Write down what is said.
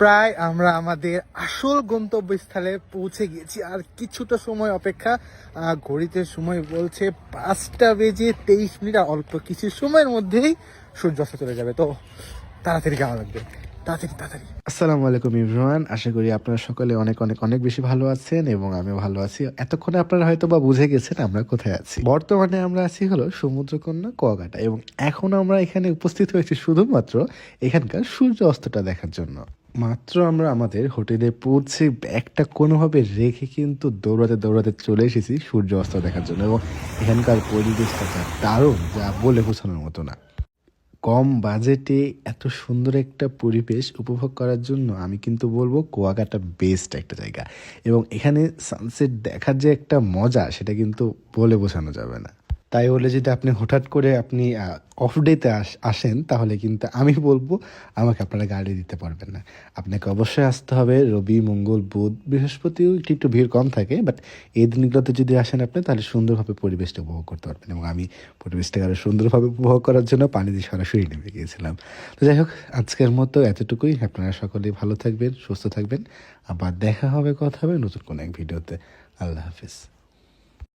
প্রায় আমরা আমাদের আসল গন্তব্যস্থলে পৌঁছে গিয়েছি। আর কিছুটা সময় অপেক্ষা ঘড়িতে সময় বলছে পাঁচটা বেজে তেইশ মিনিট অল্প কিছু সময়ের মধ্যেই সূর্যাস্ত চলে যাবে। তো তাড়াতাড়ি যাওয়া লাগবে। তাড়াতাড়ি তাড়াতাড়ি। আসসালামু আলাইকুম ইব্রাহান আশা করি আপনারা সকলে অনেক অনেক অনেক বেশি ভালো আছেন এবং আমিও ভালো আছি। এতক্ষণে আপনারা হয়তো বা বুঝে গেছেন আমরা কোথায় আছি। বর্তমানে আমরা আছি হলো সমুদ্রকন্যা কুয়াকাটা এবং এখন আমরা এখানে উপস্থিত হয়েছি শুধুমাত্র এখানকার সূর্য অস্তটা দেখার জন্য। মাত্র আমরা আমাদের হোটেলে পৌঁছে ব্যাগটা কোনোভাবে রেখে কিন্তু দৌড়াতে দৌড়াতে চলে এসেছি সূর্য অস্ত দেখার জন্য এবং এখানকার পরিবেশটা যা দারুণ, যা বলে বোঝানোর মতো না। কম বাজেটে এত সুন্দর একটা পরিবেশ উপভোগ করার জন্য আমি কিন্তু বলব কুয়াকাটা বেস্ট একটা জায়গা। এবং এখানে সানসেট দেখার যে একটা মজা, সেটা কিন্তু বলে বোঝানো যাবে না। তাই বলে যদি আপনি হঠাৎ করে আপনি অফ ডেতে আসেন, তাহলে কিন্তু আমি বলব আমাকে আপনারা গাড়ি দিতে পারবেন না। আপনাকে অবশ্যই আসতে হবে রবি, মঙ্গল, বুধ, বৃহস্পতিও একটু একটু ভিড় কম থাকে বাট এই দিনগুলোতে যদি আসেন আপনি, তাহলে সুন্দরভাবে পরিবেশটা উপভোগ করতে পারবেন এবং আমি পরিবেশটাকে আরও সুন্দরভাবে উপভোগ করার জন্য পানি দিয়ে সরাসরি নেমে গিয়েছিলাম। তো যাই হোক, আজকের মতো এতটুকুই। আপনারা সকলেই ভালো থাকবেন, সুস্থ থাকবেন। আবার দেখা হবে, কথা হবে নতুন কোনো এক ভিডিওতে। আল্লাহ হাফিজ।